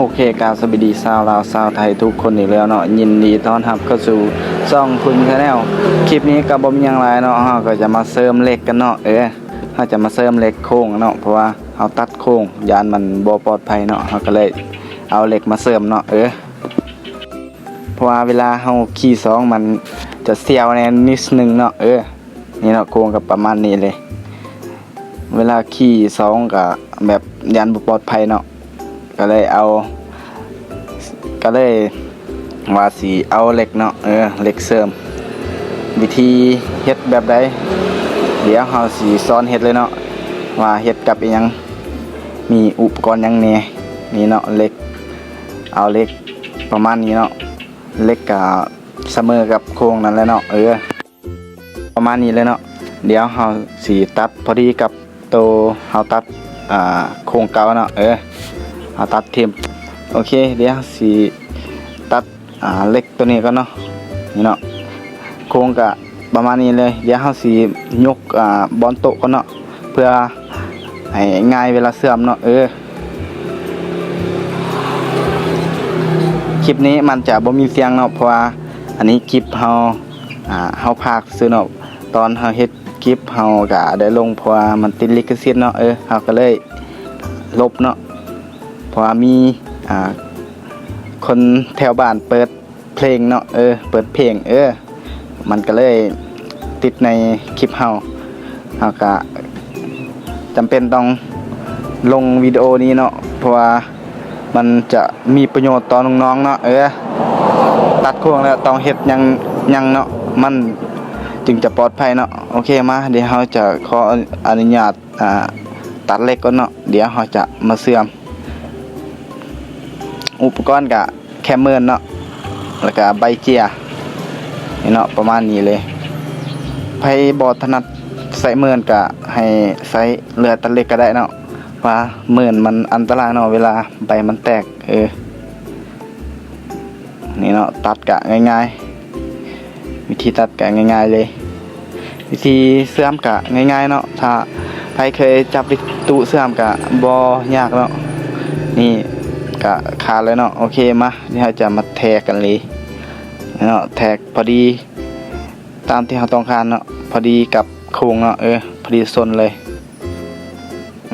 โอเคกาสวัสดีชาวลาวชาวไทยทุกคนอีกแล้วเนาะยินดีต้อนรับเข้าสู่ช่องคุณชาแนลคลิปนี้ก็บ่มีหยังหลายเนาะเฮาก็จะมาเสริมเหล็กกันเนาะเออเฮาจะมาเสริมเหล็กโค้งเนาะเพราะว่าเฮาตัดโค้งยานมันบ่ปลอดภัยเนาะเฮาก็เลยเอาเหล็กมาเสริมเนาะเออเพราะว่าเวลาเฮาขี่สองมันจะเสียวแน่นิดนึงเนาะเออนี่เนาะโค้งก็ประมาณนี้เลย เวลาขี่สองก็แบบยานบ่ปลอดภัยเนาะ ก็เลยเอา ก็เลยว่าสีเอาเหล็กเนาะเออเหล็กเสริม วิธีเฮ็ดแบบใดเดี๋ยวเฮาสีสอนเฮ็ดเลยเนาะว่าเฮ็ดกับอีหยังมีอุปกรณ์ยังแหน่นี่เนาะเหล็ก เอาเหล็กประมาณนี้เนาะเหล็กกับเสมอกับโครงนั่นแหละเนาะเออประมาณนี้เลยเนาะเดี๋ยวเฮาสีตัดพอดีกับตัวเฮาตัดอ่าโครงเก่าเนาะเออ ตัดเทิมโอเคเดี๋ยวสีตัดอ่าเล็กตัวนี้ก็เนาะนี่เนาะโครงกะประมาณนี้เลยเดี๋ยวเราสียกอ่าบอลโต๊ะก็เนาะเพื่อให้ง่ายเวลาเสื่อมเนาะเออคลิปนี้มันจะบ่มีเสียงเนาะเพราะว่าอันนี้คลิปเฮาอ่าเฮาพากซื้อเนาะตอนเฮาเฮ็ดคลิปเฮาก็ได้ลงเพราะว่ามันติดลิขสิทธิ์เนาะเออเฮาก็เลยลบเนาะ ว่ามีอ่าคนแถวบ้านเปิดเพลงเนาะเออเปิดเพลงเออ มันก็เลยติดในคลิปเฮาเฮาก็จำเป็นต้องลงวิดีโอนี้เนาะเพราะว่ามันจะมีประโยชน์ต่อน้องๆเนาะเออตัดโค้งแล้วต้องเฮ็ดยังยังเนาะมันจึงจะปลอดภัยเนาะโอเคมาเดี๋ยวเราจะขออนุญาตอ่าตัดเล็กก่อนเนาะเดี๋ยวเราจะมาเสื่อม อุปกรณ์กับแคมเมินเนาะแล้วก็ใบเจียนี่เนาะประมาณนี้เลยไผบอถนัดใส่เมินก็ให้ใส่เรือตัดเล็กก็ได้เนาะว่าเมินมันอันตรายเนาะเวลาใบมันแตกเออนี่เนาะตัดกะง่ายๆ วิธีตัดกะง่ายๆเลย วิธีเสื่อมกะง่ายๆเนาะถ้าใครเคยจับลิตุเสื่อมกะบ่ยากเนาะนี่ กะขาดเลยเนาะโอเคมาเดี๋ยวเราจะมาแทกกันเลยเนาะแทกพอดีตามที่เราต้องการเนาะพอดีกับโครงเนาะเออพอดีซนเลย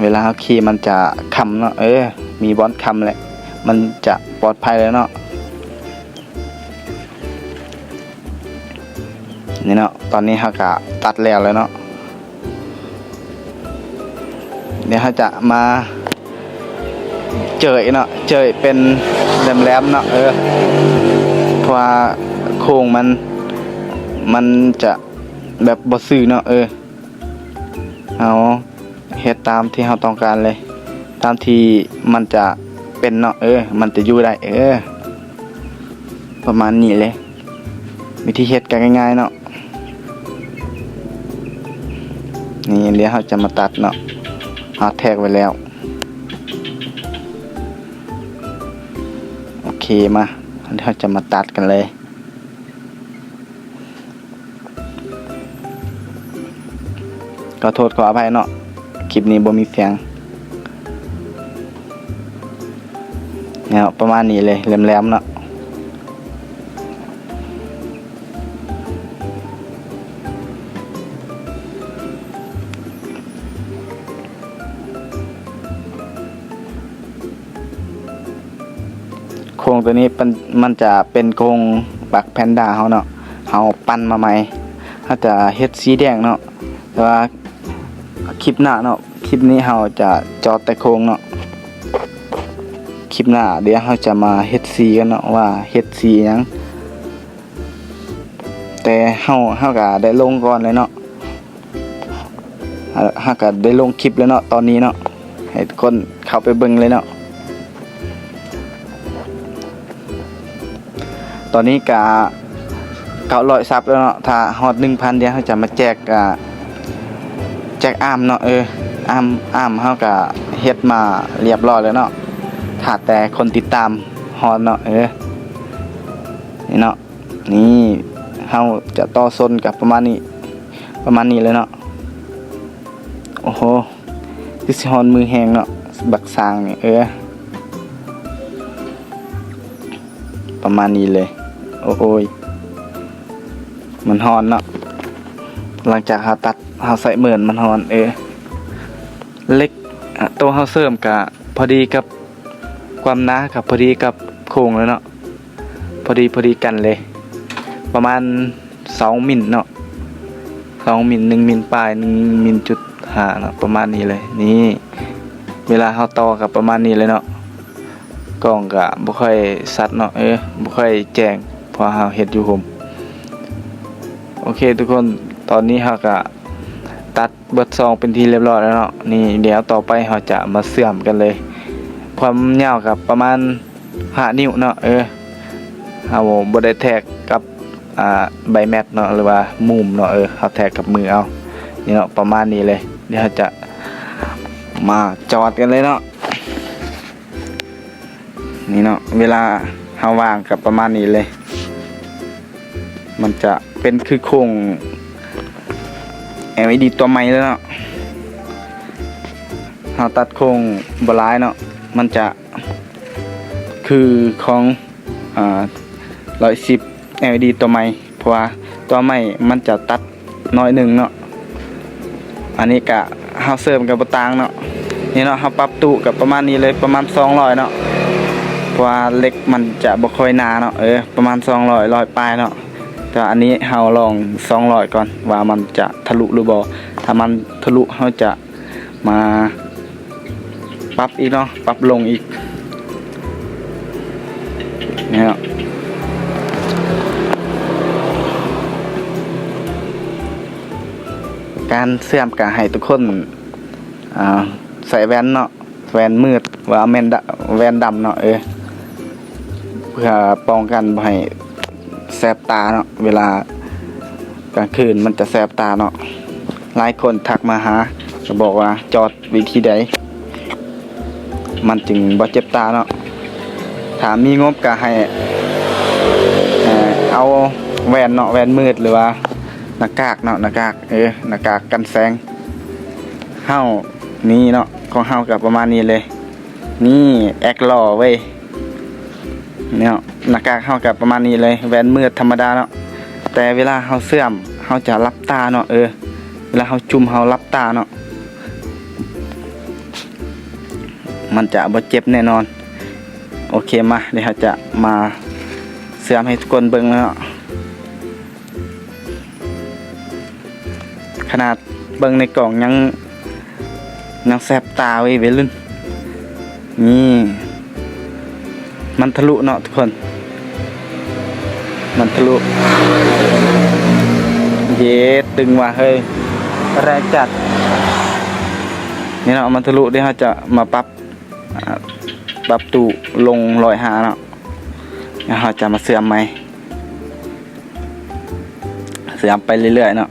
เวลาเราขี่มันจะคำเนาะเออ มีบอลคำแหละมันจะปลอดภัยเลยเนาะนี่เนาะตอนนี้เรากะตัดแล้วเลยเนาะเดี๋ยวเราจะมา เจยเนาะเจยเป็นแหลมๆเนาะเออเพราะว่าโครงมันมันจะแบบบ่ซื่อเนาะเออเอาเฮ็ดตามที่เราต้องการเลย ตามที่มันจะเป็นเนาะเออ มันจะอยู่ได้เออ ประมาณนี้เลย วิธีเฮ็ดกันง่ายๆเนาะนี่เดี๋ยวเราจะมาตัดเนาะเอาแทกไว้แล้ว เคมาเราจะมาตัดกันเลย ก็โทษขออภัยเนาะคลิปนี้บ่มีเสียงเนี่ยประมาณนี้เลยแหลมๆเนาะ โครงตัวนี้มันมันจะเป็นโครงบักแพนด้าเขาเนาะเขาปั้นมาใหม่เขาจะเฮ็ดสีแดงเนาะแต่ว่าคลิปหน้าเนาะคลิปนี้เราจะจอดแต่โครงเนาะคลิปหน้าเดี๋ยวเราจะมาเฮ็ดสีกันเนาะว่าเฮ็ดสียังแต่เฮาเฮาก็ได้ลงก่อนเลยเนาะเฮาเฮาก็ได้ลงคลิปแล้วเนาะตอนนี้เนาะให้ทุกคนเข้าไปเบิ่งเลยเนาะ ตอนนี้กะเก้าร้อยซับแล้วเนาะถ้าฮอดหนึ่งพันเดียวเขาจะมาแจกอ่าแจกอ้ามเนาะเอออ้ามอ้ามเขากะเฮ็ดมาเรียบร้อยแล้วเนาะถ้าแต่คนติดตามฮอดเนาะเออนี่เนาะนี่เขาจะต่อซนกับประมาณนี้ประมาณนี้เลยเนาะโอ้โหคือสิฮอนมือแหงเนาะบักสางนี่เออประมาณนี้เลย โอ้ยมันฮอนเนาะหลังจากเฮาตัดเฮาใส่เหมือนมันฮอนเออเล็กตัวเฮาเสริมกะพอดีกับความหนากับพอดีกับโครงเลยเนาะพอดีพอดีกันเลย ประมาณสองมิลเนาะสองมิลหนึ่งมิลปลายหนึ่งมิลจุดหาเนาะประมาณนี้เลย นี่ เวลาเฮาต่อกับประมาณนี้เลยเนาะกล้องก็บ่ค่อยสัดเนาะเออบ่ค่อยแจ้ง พอเฮาเฮ็ดอยู่ผมโอเคทุกคนตอนนี้เฮาก็ตัดเบิดซองเป็นที่เรียบร้อยแล้วเนาะนี่เดี๋ยวต่อไปเฮาจะมาเสื่อมกันเลย ความยาวกับประมาณ5นิ้วเนาะเออเฮาบ่ได้แท็กกับอ่าใบแมทเนาะหรือว่ามุมเนาะเออเฮาแท็กกับมือเอานี่เนาะประมาณนี้เลยเดี๋ยวจะมาจอดกันเลยเนาะนี่เนาะเวลาเฮาวางกับประมาณนี้เลย มันจะเป็นคือโครง LED ตัวใหม่แล้วเนาะเฮาตัดโครงบลายเนาะ มันจะคือของอ่า110 LED ตัวใหม่ เพราะว่าตัวใหม่มันจะตัดน้อยหนึ่งเนาะ อันนี้กะเฮาเสริมกับบตางเนาะ นี่เนาะเฮาปรับตู้กับประมาณนี้เลยประมาณ200เนาะ เพราะว่าเล็กมันจะบ่ค่อยหนาเนาะ เออประมาณ200ร้อยปลายเนาะ แต่อันนี้เฮาลอง200ก่อน ว่ามันจะทะลุหรือบ่ถ้ามันทะลุเฮาจะมาปรับอีกเนาะปรับลงอีกนี่เนาะการเสื่อมกะให้ทุกคนใส่แว่นเนาะแว่นมืดว่าแม่นดะแว่นดำเนาะเออเพื่อป้องกันให้ แสบตาเนาะเวลากลางคืนมันจะแสบตาเนาะหลายคนทักมาหาก็บอกว่าจอดวิธีใดมันจึงบ่เจ็บตาเนาะถามมีงบก็ให้เอาแว่นเนาะแว่นมืดหรือว่าหน้ากากเนาะหน้ากากเออหน้ากากกันแสงเฮานี่เนาะของเฮากับประมาณนี้เลย นี่แอคลอเว้ยเนี่ย หน้ากากเฮากับประมาณนี้เลยแว่นมืดธรรมดาเนาะแต่เวลาเฮาเสื่อมเฮาจะรับตาเนาะเออเวลาเฮาจุ่มเฮารับตาเนาะมันจะบ่เจ็บแน่นอน โอเคมาเดี๋ยวจะมาเสื่อมให้ทุกคนเบิ่งแล้วเนาะขนาดเบิ่งในกล่องยังยังแสบตาไว้เวรุ่นนี่ มันทะลุเนาะทุกคน มันทะลุเย็ดดึงว่ะเฮ้ยแรงจัด นี่เนาะมันทะลุเดี๋ยวเราจะมาปรับปรับตูลงลอยหาเนาะแล้วเราจะมาเสื่อมไหมเสื่อมไปเรื่อยๆเนาะ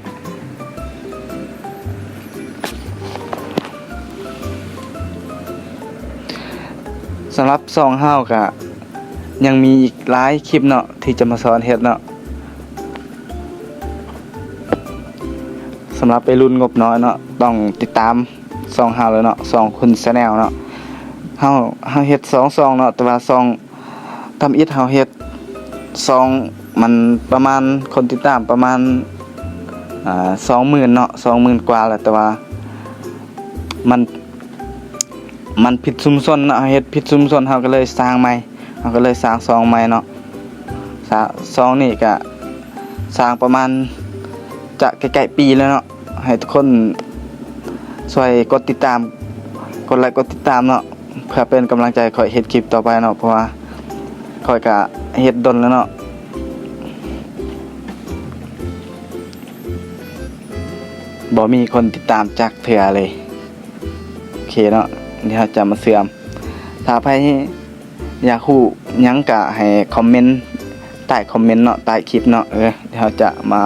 สำหรับซองห้าวกะ ยังมีอีกหลายคลิปเนาะที่จะมาสอนเฮ็ดเนาะสำหรับไปรุ่นงบน้อยเนาะต้องติดตามซองห้าเลยเนาะซองคุณแนลเนาะเฮาเฮาเฮ็ดสองซองเนาะแต่ว่าซองทำอิฐเฮาเฮ็ดซองมันประมาณคนติดตามประมาณอ่า20,000เนาะ20,000กว่าแหละแต่ว่ามันมันผิดซุมซนเนาะเฮ็ดผิดซุมซนเฮาก็เลยสร้างใหม่ เฮาก็เลยสร้างซองใหม่เนาะสร้างซองนี่ก็สร้างประมาณจะใกล้ๆปีแล้วเนาะให้ทุกคนช่วยกดติดตาม กดไลค์กดติดตามเนาะเพื่อเป็นกำลังใจคอยเฮ็ดคลิปต่อไปเนาะเพราะว่าคอยก็เฮ็ดดนแล้วเนาะบ่มีคนติดตามจากเถื่อเลย โอเคเนาะเดี๋ยวเราจะมาเสื่อมถ้าใคร อยากคู่ยังกะให้คอมเมนต์ใต้คอมเมนต์เนาะใต้คลิปเนาะเออเราจะมา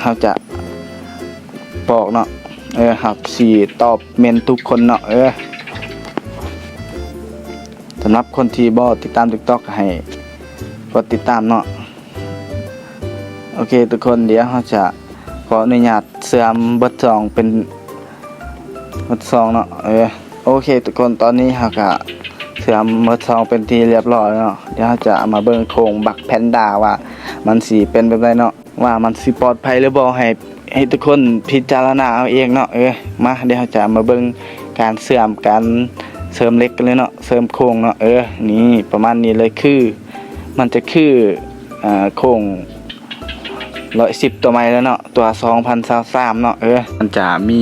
เราจะบอกเนาะเออครับสี่ตอบเมนทุกคนเนาะเออสำหรับคนที่บ่ติดตาม TikTok ก็ให้กดติดตามเนาะโอเค ทุกคนเดี๋ยวเราจะขออนุญาตเสื่อมบทสองเป็นหมดซองเนาะเออ โอเคทุกคนตอนนี้เราก็เสื่อมหมดซองเป็นทีเรียบร้อยเนาะเดี๋ยวจะมาเบิ่งโครงบักแพนด้าว่า มันสิเป็นแบบไรเนาะว่ามันสิปลอดภัยหรือบ่ให้ให้ทุกคนพิจารณาเอาเองเนาะเออมาเดี๋ยวจะมาเบิ่งการเสื่อมการเสริมเล็กกันเลยเนาะเสริมโครงเนาะเออนี่ประมาณนี้เลยคือ มันจะคืออ่าโครงร้อยสิบตัวไม้แล้วเนาะตัวสองพันสามเนาะเออมันจะมี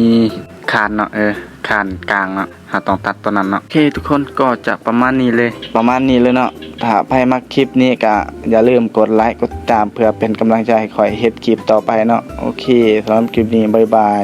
คานเนาะเออคานกลางเนาะ หาต้องตัดตัวนั้นเนาะโอเคทุกคนก็จะประมาณนี้เลย ประมาณนี้เลยเนาะถ้าใครมักคลิปนี้ก็อย่าลืมกดไลค์กดติดตามเพื่อเป็นกำลังใจให้คอยเฮ็ดคลิปต่อไปเนาะโอเคสำหรับคลิปนี้บ๊ายบาย